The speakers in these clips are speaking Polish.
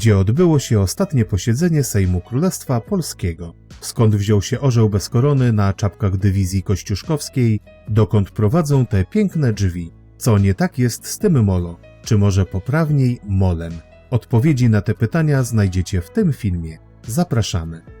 gdzie odbyło się ostatnie posiedzenie Sejmu Królestwa Polskiego, skąd wziął się orzeł bez korony na czapkach dywizji kościuszkowskiej, dokąd prowadzą te piękne drzwi. Co nie tak jest z tym molo, czy może poprawniej molem? Odpowiedzi na te pytania znajdziecie w tym filmie. Zapraszamy.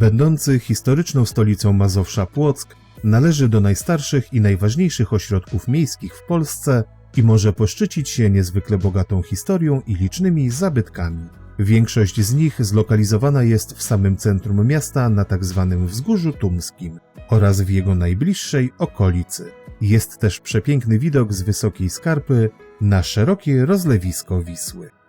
Będący historyczną stolicą Mazowsza Płock, należy do najstarszych i najważniejszych ośrodków miejskich w Polsce i może poszczycić się niezwykle bogatą historią i licznymi zabytkami. Większość z nich zlokalizowana jest w samym centrum miasta na tzw. Wzgórzu Tumskim oraz w jego najbliższej okolicy. Jest też przepiękny widok z wysokiej skarpy na szerokie rozlewisko Wisły.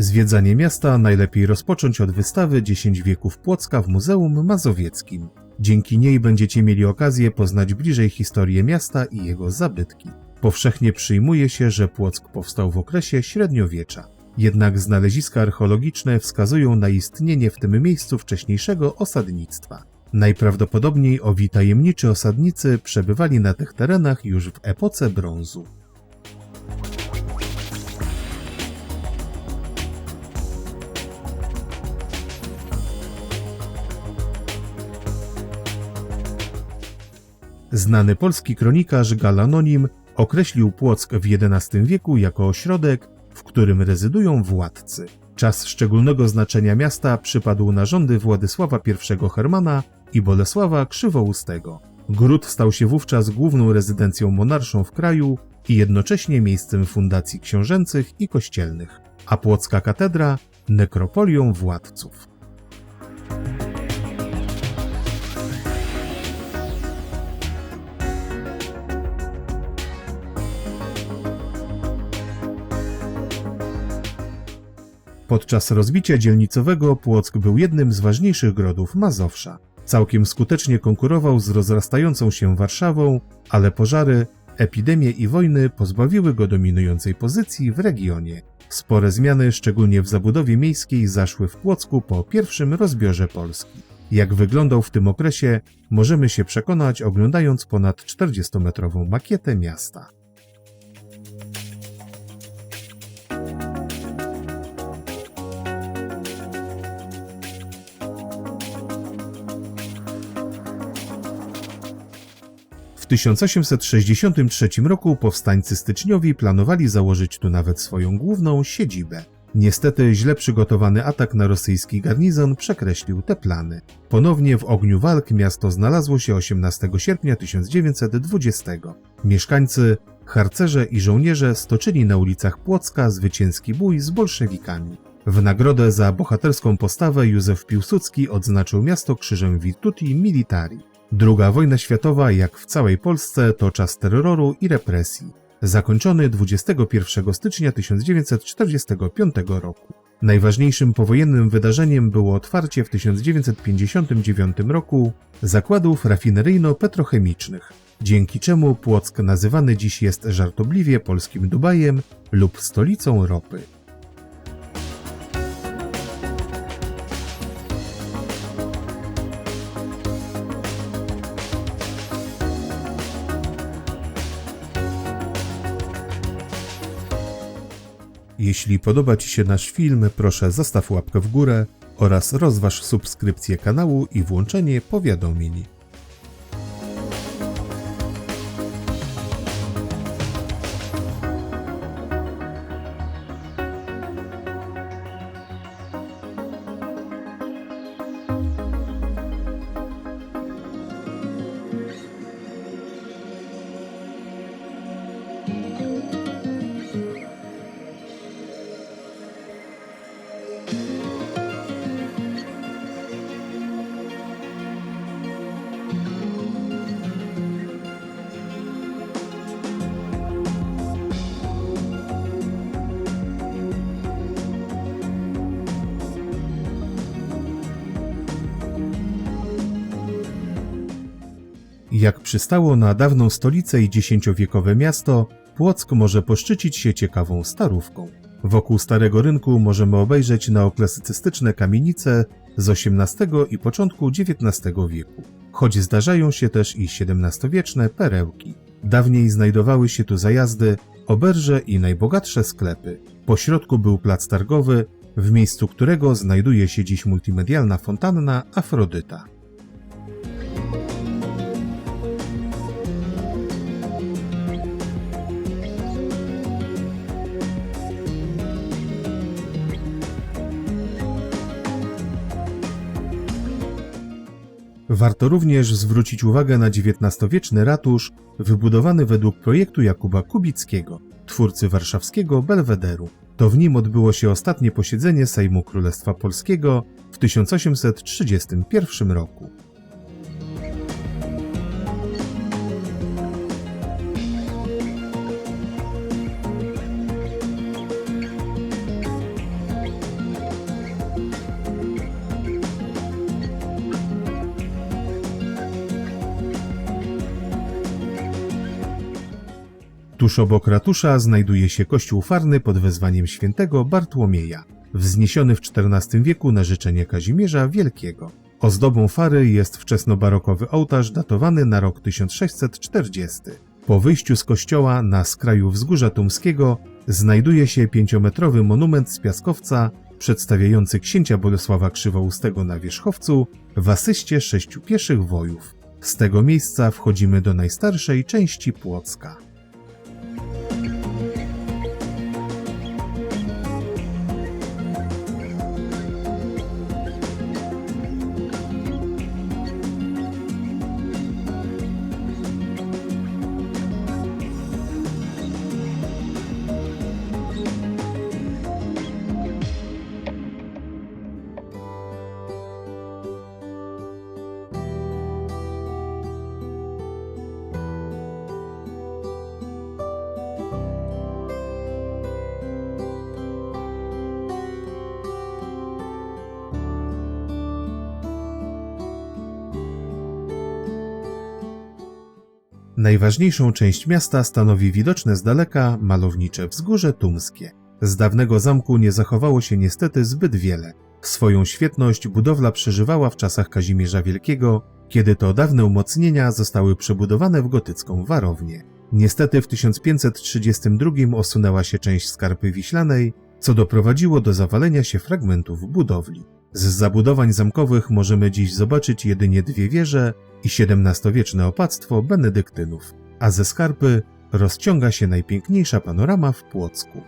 Zwiedzanie miasta najlepiej rozpocząć od wystawy 10 wieków Płocka w Muzeum Mazowieckim. Dzięki niej będziecie mieli okazję poznać bliżej historię miasta i jego zabytki. Powszechnie przyjmuje się, że Płock powstał w okresie średniowiecza. Jednak znaleziska archeologiczne wskazują na istnienie w tym miejscu wcześniejszego osadnictwa. Najprawdopodobniej owi tajemniczy osadnicy przebywali na tych terenach już w epoce brązu. Znany polski kronikarz Galanonim określił Płock w XI wieku jako ośrodek, w którym rezydują władcy. Czas szczególnego znaczenia miasta przypadł na rządy Władysława I Hermana i Bolesława Krzywoustego. Gród stał się wówczas główną rezydencją monarszą w kraju i jednocześnie miejscem fundacji książęcych i kościelnych, a płocka katedra nekropolią władców. Podczas rozbicia dzielnicowego Płock był jednym z ważniejszych grodów Mazowsza. Całkiem skutecznie konkurował z rozrastającą się Warszawą, ale pożary, epidemie i wojny pozbawiły go dominującej pozycji w regionie. Spore zmiany, szczególnie w zabudowie miejskiej, zaszły w Płocku po pierwszym rozbiorze Polski. Jak wyglądał w tym okresie, możemy się przekonać oglądając ponad 40-metrową makietę miasta. 1863 roku powstańcy styczniowi planowali założyć tu nawet swoją główną siedzibę. Niestety źle przygotowany atak na rosyjski garnizon przekreślił te plany. Ponownie w ogniu walk miasto znalazło się 18 sierpnia 1920. Mieszkańcy, harcerze i żołnierze stoczyli na ulicach Płocka zwycięski bój z bolszewikami. W nagrodę za bohaterską postawę Józef Piłsudski odznaczył miasto krzyżem Virtuti Militari. Druga wojna światowa, jak w całej Polsce, to czas terroru i represji, zakończony 21 stycznia 1945 roku. Najważniejszym powojennym wydarzeniem było otwarcie w 1959 roku zakładów rafineryjno-petrochemicznych, dzięki czemu Płock nazywany dziś jest żartobliwie polskim Dubajem lub stolicą ropy. Jeśli podoba Ci się nasz film, proszę zostaw łapkę w górę oraz rozważ subskrypcję kanału i włączenie powiadomień. Jak przystało na dawną stolicę i dziesięciowiekowe miasto, Płock może poszczycić się ciekawą starówką. Wokół Starego Rynku możemy obejrzeć neoklasycystyczne kamienice z XVIII i początku XIX wieku, choć zdarzają się też i XVII-wieczne perełki. Dawniej znajdowały się tu zajazdy, oberże i najbogatsze sklepy. Po środku był plac targowy, w miejscu którego znajduje się dziś multimedialna fontanna Afrodyta. Warto również zwrócić uwagę na XIX-wieczny ratusz, wybudowany według projektu Jakuba Kubickiego, twórcy warszawskiego Belwederu. To w nim odbyło się ostatnie posiedzenie Sejmu Królestwa Polskiego w 1831 roku. Tuż obok ratusza znajduje się kościół farny pod wezwaniem świętego Bartłomieja, wzniesiony w XIV wieku na życzenie Kazimierza Wielkiego. Ozdobą fary jest wczesnobarokowy ołtarz datowany na rok 1640. Po wyjściu z kościoła na skraju wzgórza Tumskiego znajduje się pięciometrowy monument z piaskowca przedstawiający księcia Bolesława Krzywoustego na wierzchowcu w asyście sześciu pieszych wojów. Z tego miejsca wchodzimy do najstarszej części Płocka. Najważniejszą część miasta stanowi widoczne z daleka malownicze wzgórze tumskie. Z dawnego zamku nie zachowało się niestety zbyt wiele. Swoją świetność budowla przeżywała w czasach Kazimierza Wielkiego, kiedy to dawne umocnienia zostały przebudowane w gotycką warownię. Niestety w 1532 osunęła się część skarpy wiślanej, co doprowadziło do zawalenia się fragmentów budowli. Z zabudowań zamkowych możemy dziś zobaczyć jedynie dwie wieże i XVII-wieczne opactwo benedyktynów, a ze skarpy rozciąga się najpiękniejsza panorama w Płocku.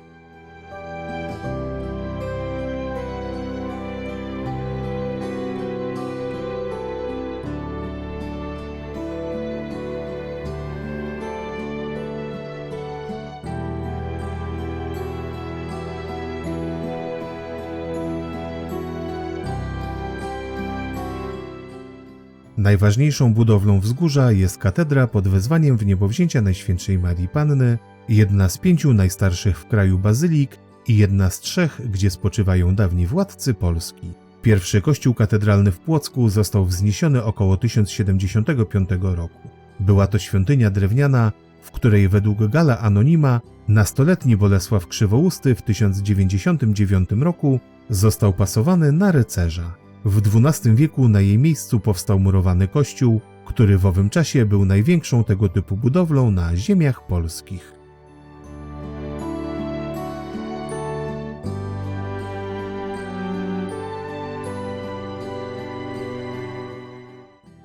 Najważniejszą budowlą wzgórza jest katedra pod wezwaniem w niebowzięcia Najświętszej Marii Panny, jedna z pięciu najstarszych w kraju bazylik i jedna z trzech, gdzie spoczywają dawni władcy Polski. Pierwszy kościół katedralny w Płocku został wzniesiony około 1075 roku. Była to świątynia drewniana, w której według Gala Anonima nastoletni Bolesław Krzywousty w 1099 roku został pasowany na rycerza. W XII wieku na jej miejscu powstał murowany kościół, który w owym czasie był największą tego typu budowlą na ziemiach polskich.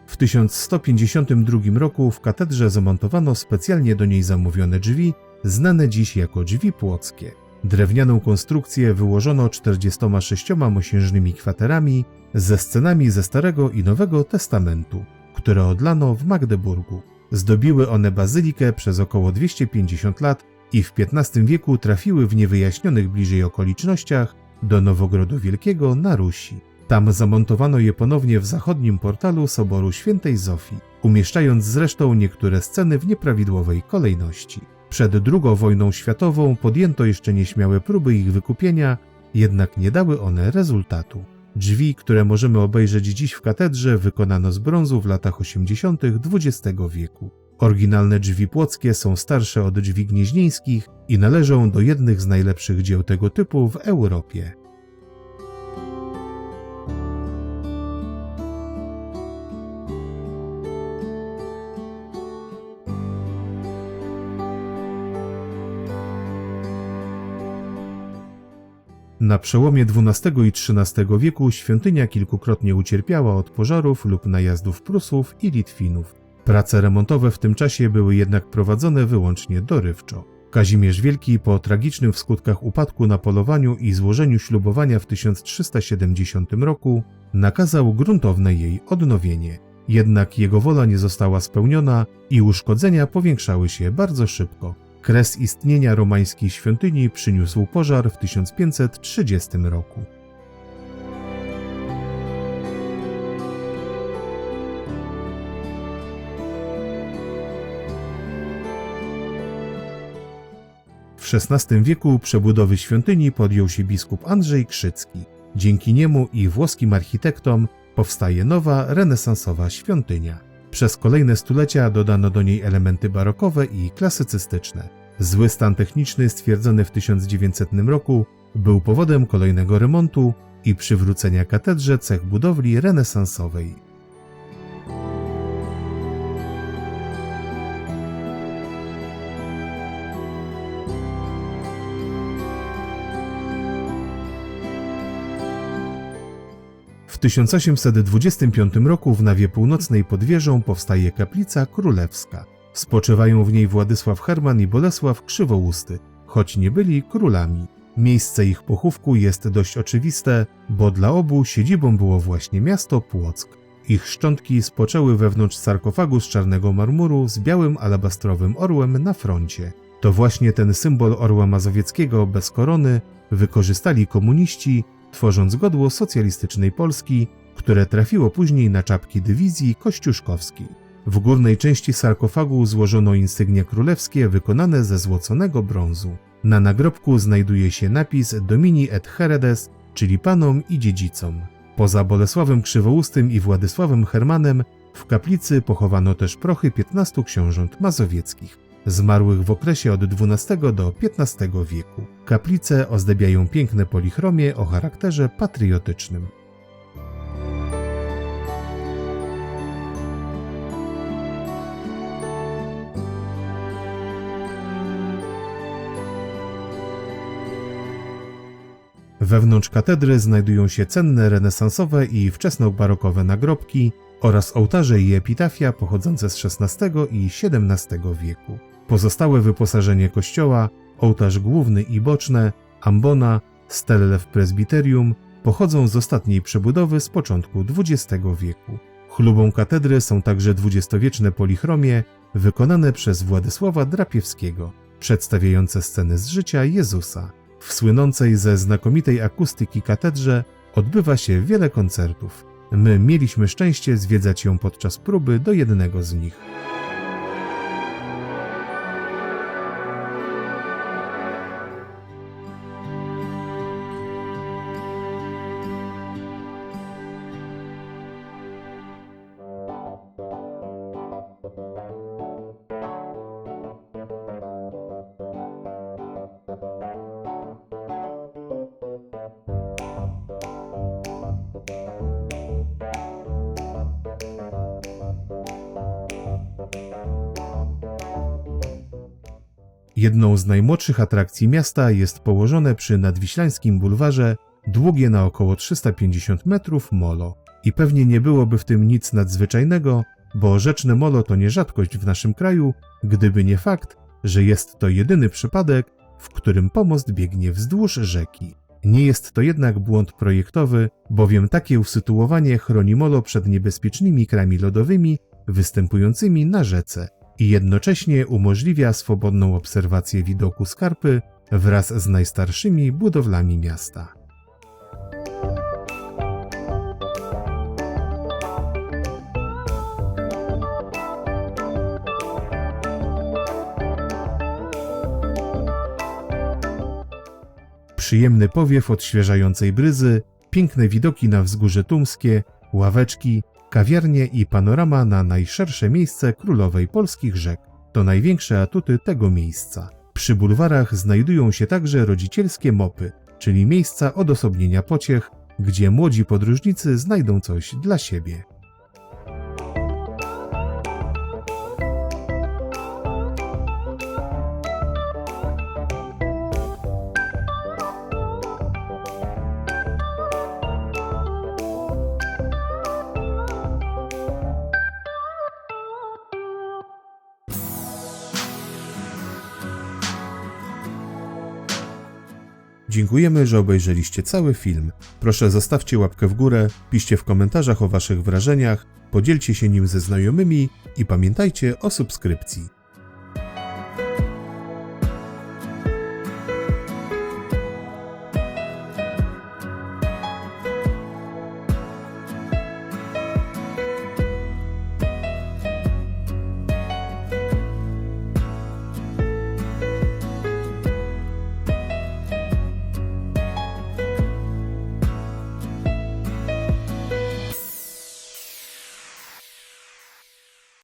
W 1152 roku w katedrze zamontowano specjalnie do niej zamówione drzwi, znane dziś jako drzwi płockie. Drewnianą konstrukcję wyłożono 46 mosiężnymi kwaterami ze scenami ze Starego i Nowego Testamentu, które odlano w Magdeburgu. Zdobiły one bazylikę przez około 250 lat i w XV wieku trafiły w niewyjaśnionych bliżej okolicznościach do Nowogrodu Wielkiego na Rusi. Tam zamontowano je ponownie w zachodnim portalu Soboru Świętej Zofii, umieszczając zresztą niektóre sceny w nieprawidłowej kolejności. Przed II wojną światową podjęto jeszcze nieśmiałe próby ich wykupienia, jednak nie dały one rezultatu. Drzwi, które możemy obejrzeć dziś w katedrze, wykonano z brązu w latach 80. XX wieku. Oryginalne drzwi płockie są starsze od drzwi gnieźnieńskich i należą do jednych z najlepszych dzieł tego typu w Europie. Na przełomie XII i XIII wieku świątynia kilkukrotnie ucierpiała od pożarów lub najazdów Prusów i Litwinów. Prace remontowe w tym czasie były jednak prowadzone wyłącznie dorywczo. Kazimierz Wielki po tragicznym w skutkach upadku na polowaniu i złożeniu ślubowania w 1370 roku nakazał gruntowne jej odnowienie. Jednak jego wola nie została spełniona i uszkodzenia powiększały się bardzo szybko. Kres istnienia romańskiej świątyni przyniósł pożar w 1530 roku. W XVI wieku przebudowy świątyni podjął się biskup Andrzej Krzycki. Dzięki niemu i włoskim architektom powstaje nowa, renesansowa świątynia. Przez kolejne stulecia dodano do niej elementy barokowe i klasycystyczne. Zły stan techniczny stwierdzony w 1900 roku był powodem kolejnego remontu i przywrócenia katedrze cech budowli renesansowej. W 1825 roku w nawie północnej pod wieżą powstaje kaplica królewska. Spoczywają w niej Władysław Herman i Bolesław Krzywousty, choć nie byli królami. Miejsce ich pochówku jest dość oczywiste, bo dla obu siedzibą było właśnie miasto Płock. Ich szczątki spoczęły wewnątrz sarkofagu z czarnego marmuru z białym alabastrowym orłem na froncie. To właśnie ten symbol orła mazowieckiego bez korony wykorzystali komuniści tworząc godło socjalistycznej Polski, które trafiło później na czapki dywizji kościuszkowskiej. W górnej części sarkofagu złożono insygnia królewskie wykonane ze złoconego brązu. Na nagrobku znajduje się napis Domini et Heredes, czyli panom i dziedzicom. Poza Bolesławem Krzywoustym i Władysławem Hermanem w kaplicy pochowano też prochy 15 książąt mazowieckich zmarłych w okresie od XII do XV wieku. Kaplice ozdabiają piękne polichromie o charakterze patriotycznym. Wewnątrz katedry znajdują się cenne renesansowe i wczesnobarokowe nagrobki oraz ołtarze i epitafia pochodzące z XVI i XVII wieku. Pozostałe wyposażenie kościoła, ołtarz główny i boczne, ambona, stelle w prezbiterium pochodzą z ostatniej przebudowy z początku XX wieku. Chlubą katedry są także dwudziestowieczne polichromie wykonane przez Władysława Drapiewskiego, przedstawiające sceny z życia Jezusa. W słynącej ze znakomitej akustyki katedrze odbywa się wiele koncertów. My mieliśmy szczęście zwiedzać ją podczas próby do jednego z nich. Jedną z najmłodszych atrakcji miasta jest położone przy nadwiślańskim bulwarze długie na około 350 metrów molo. I pewnie nie byłoby w tym nic nadzwyczajnego, bo rzeczne molo to nie rzadkość w naszym kraju, gdyby nie fakt, że jest to jedyny przypadek, w którym pomost biegnie wzdłuż rzeki. Nie jest to jednak błąd projektowy, bowiem takie usytuowanie chroni molo przed niebezpiecznymi krami lodowymi występującymi na rzece i jednocześnie umożliwia swobodną obserwację widoku skarpy wraz z najstarszymi budowlami miasta. Przyjemny powiew odświeżającej bryzy, piękne widoki na wzgórze Tumskie, ławeczki, kawiarnie i panorama na najszersze miejsce królowej polskich rzek to największe atuty tego miejsca. Przy bulwarach znajdują się także rodzicielskie mopy, czyli miejsca odosobnienia pociech, gdzie młodzi podróżnicy znajdą coś dla siebie. Dziękujemy, że obejrzeliście cały film. Proszę zostawcie łapkę w górę, piszcie w komentarzach o waszych wrażeniach, podzielcie się nim ze znajomymi i pamiętajcie o subskrypcji.